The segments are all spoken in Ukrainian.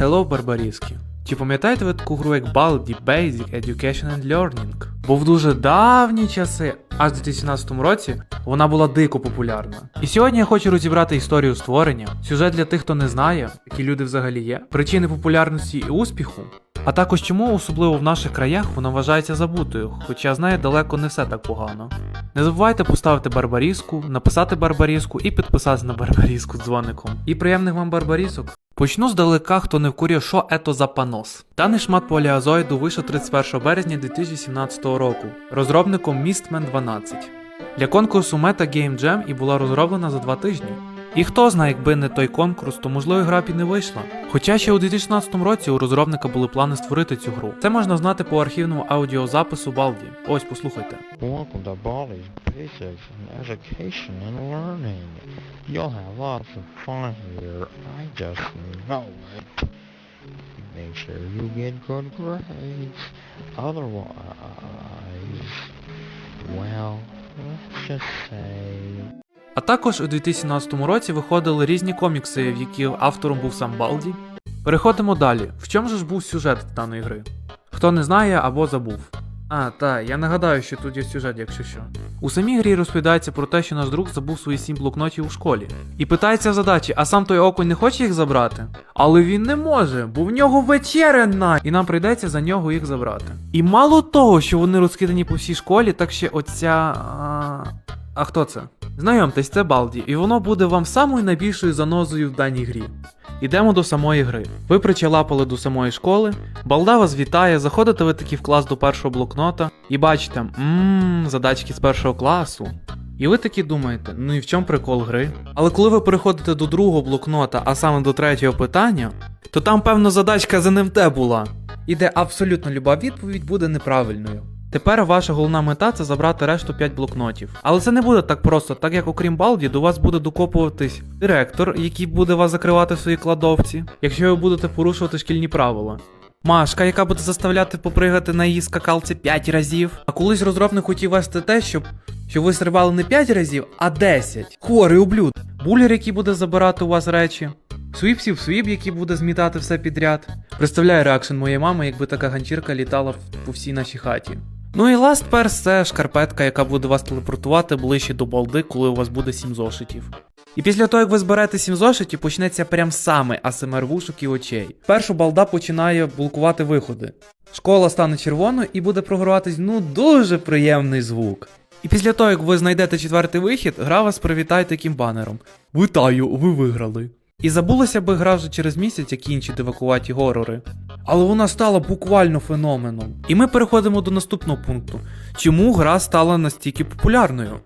Hello, барбаріски. Чи пам'ятаєте ви таку гру як Baldi Basic Education and Learning? Бо в дуже давні часи, аж у 2017 році, вона була дико популярна. І сьогодні я хочу розібрати історію створення, сюжет для тих, хто не знає, які люди взагалі є, причини популярності і успіху, а також чому, особливо в наших краях, вона вважається забутою, хоча знає далеко не все так погано. Не забувайте поставити барбаріску, написати барбаріску і підписатися на барбаріску дзвоником. І приємних вам барбарісок! Почну здалека, хто не вкурює, що ето за панос. Даний шмат поліазоїду вийшов 31 березня 2017 року розробником Mistman 12 для конкурсу Meta Game Jam і була розроблена за два тижні. І хто знає, якби не той конкурс, то можливо гра б і не вийшла. Хоча ще у 2016 році у розробника були плани створити цю гру. Це можна знати по архівному аудіозапису Балді. Ось послухайте. Welcome to Baldi's Basics in Education and Learning. You'll have lots of fun here. I just know it. Make sure you get good grades. Otherwise, well, let's just say... А також у 2017 році виходили різні комікси, в яких автором був сам Балді. Переходимо далі. В чому же ж був сюжет даної гри? Хто не знає або забув. А, та, я нагадаю, що тут є сюжет, якщо що. У самій грі розповідається про те, що наш друг забув свої сім блокнотів у школі. І питається в задачі, а сам той окунь не хоче їх забрати? Але він не може, бо в нього вечеря і нам прийдеться за нього їх забрати. І мало того, що вони розкидані по всій школі, так ще оця. А, а хто це? Знайомтесь, це Балді, і воно буде вам самою найбільшою занозою в даній грі. Ідемо до самої гри. Ви причалапали до самої школи, балда вас вітає, заходите ви таки в клас до першого блокнота і бачите, ммм, задачки з першого класу. І ви такі думаєте, ну і в чому прикол гри? Але коли ви переходите до другого блокнота, а саме до третього питання, то там, певно, задачка з НМТ була. І де абсолютно люба відповідь буде неправильною. Тепер ваша головна мета це забрати решту 5 блокнотів. Але це не буде так просто, так як окрім Балді, до вас буде докопуватись директор, який буде вас закривати в своїй кладовці, якщо ви будете порушувати шкільні правила. Машка, яка буде заставляти попригати на її скакалці 5 разів. А колись розробник хотів вести те, щоб, щоб ви стрибали не 5 разів, а 10. Хворий ублюд. Булер, який буде забирати у вас речі. Свіпсів свіп, який буде змітати все підряд. Представляю реакшн моєї мами, якби така ганчірка літала по всій нашій хаті. Ну і Last Perс це шкарпетка, яка буде вас телепортувати ближче до балди, коли у вас буде 7 зошитів. І після того, як ви зберете 7 зошитів, почнеться прям саме АСМР вушок і очей. Першу балда починає блокувати виходи. Школа стане червоною і буде програватись ну дуже приємний звук. І після того, як ви знайдете четвертий вихід, гра вас привітає таким банером. Вітаю, ви виграли. І забулася би гра вже через місяць, як інші дивакуваті горори. Але вона стала буквально феноменом. І ми переходимо до наступного пункту. Чому гра стала настільки популярною?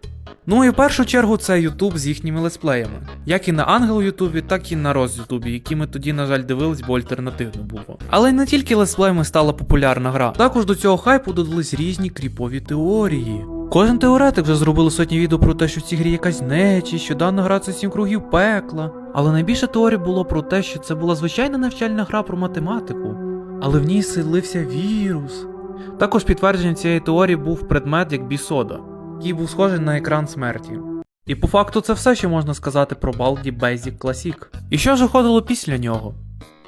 Ну і в першу чергу це Ютуб з їхніми летсплеями. Як і на Ангел Ютубі, так і на Роз Ютубі, які ми тоді, на жаль, дивились, бо альтернативно було. Але не тільки летсплеями стала популярна гра, також до цього хайпу додались різні кріпові теорії. Кожен теоретик вже зробив сотні відео про те, що в цій грі якась нечість, що дана гра це сім кругів пекла. Але найбільше теорій було про те, що це була звичайна навчальна гра про математику, але в ній селився вірус. Також підтвердженням цієї теорії був предмет як бісода, який був схожий на екран смерті. І по факту це все, що можна сказати про Baldi Basic Classic. І що ж виходило після нього?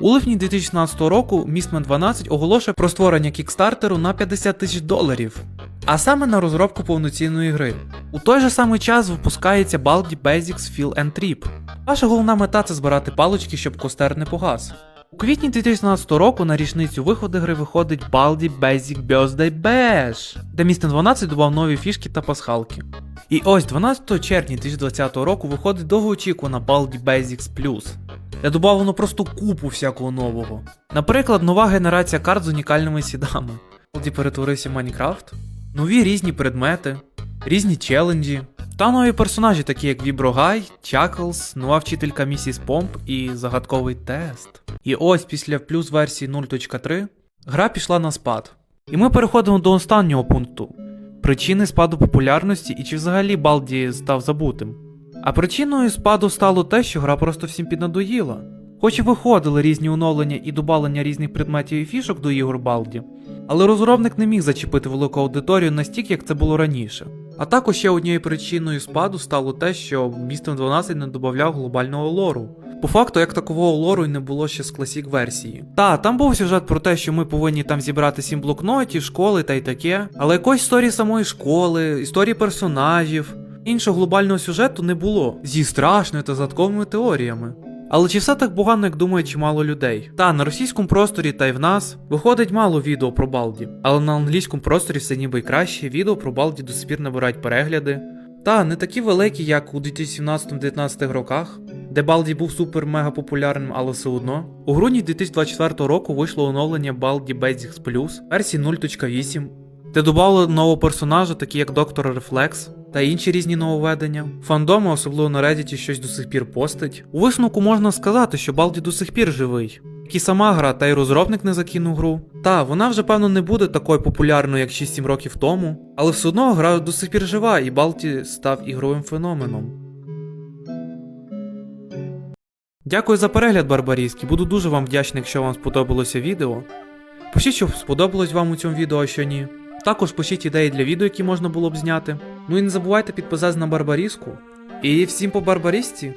У липні 2016 року Mistman 12 оголошує про створення кікстартеру на 50 тисяч доларів, а саме на розробку повноцінної гри. У той же самий час випускається Baldi Basics Fill and Trip. Ваша головна мета це збирати палички, щоб костер не погас. У квітні 2017 року на річницю виходу гри виходить Baldi Basic Birthday Bash, де Mistman 12 додав нові фішки та пасхалки. І ось 12 червня 2020 року виходить довгоочікувана Baldi Basics Plus, де додавано просто купу всякого нового. Наприклад, нова генерація карт з унікальними сідами. Baldi перетворився в Майнкрафт, нові різні предмети, різні челенджі. Та нові персонажі, такі як Віброгай, Чаклз, нова вчителька Місіс Помп і загадковий тест. І ось після плюс версії 0.3 гра пішла на спад. І ми переходимо до останнього пункту: причини спаду популярності і чи взагалі Балді став забутим. А причиною спаду стало те, що гра просто всім піднадоїла. Хоч і виходили різні оновлення і добавлення різних предметів і фішок до ігор Балді, але розробник не міг зачепити велику аудиторію настільки, як це було раніше. А також ще однією причиною спаду стало те, що Містом 12 не додавав глобального лору. По факту, як такового лору й не було ще з класік версії. Та, там був сюжет про те, що ми повинні там зібрати сім блокнотів, школи та й таке. Але якоїсь історії самої школи, історії персонажів. Іншого глобального сюжету не було зі страшною та загадковими теоріями. Але чи все так погано, як думають чимало людей? Та на російському просторі та й в нас виходить мало відео про Балді, але на англійському просторі все ніби й краще. Відео про Балді до сих набирають перегляди. Та не такі великі, як у 2017-19 роках, де Балді був супер-мега популярним, але все одно. У грудні 2024 року вийшло оновлення Baldi Basics Plus версії 0.8, де додали нового персонажа, такі як Доктор Рефлекс та інші різні нововведення. Фандоми, особливо на Reddit, щось до сих пір постить. У висновку можна сказати, що Балді до сих пір живий. Як і сама гра, та й розробник не закинув гру. Та, вона вже певно не буде такою популярною, як 6-7 років тому, але все одно гра до сих пір жива, і Балді став ігровим феноменом. Дякую за перегляд, Барбарійський. Буду дуже вам вдячний, якщо вам сподобалося відео. Пишіть, що сподобалось вам у цьому відео, а що ні. Також пишіть ідеї для відео, які можна було б зняти. Ну і не забувайте підписатися на Барбаріску. І всім по Барбарісці!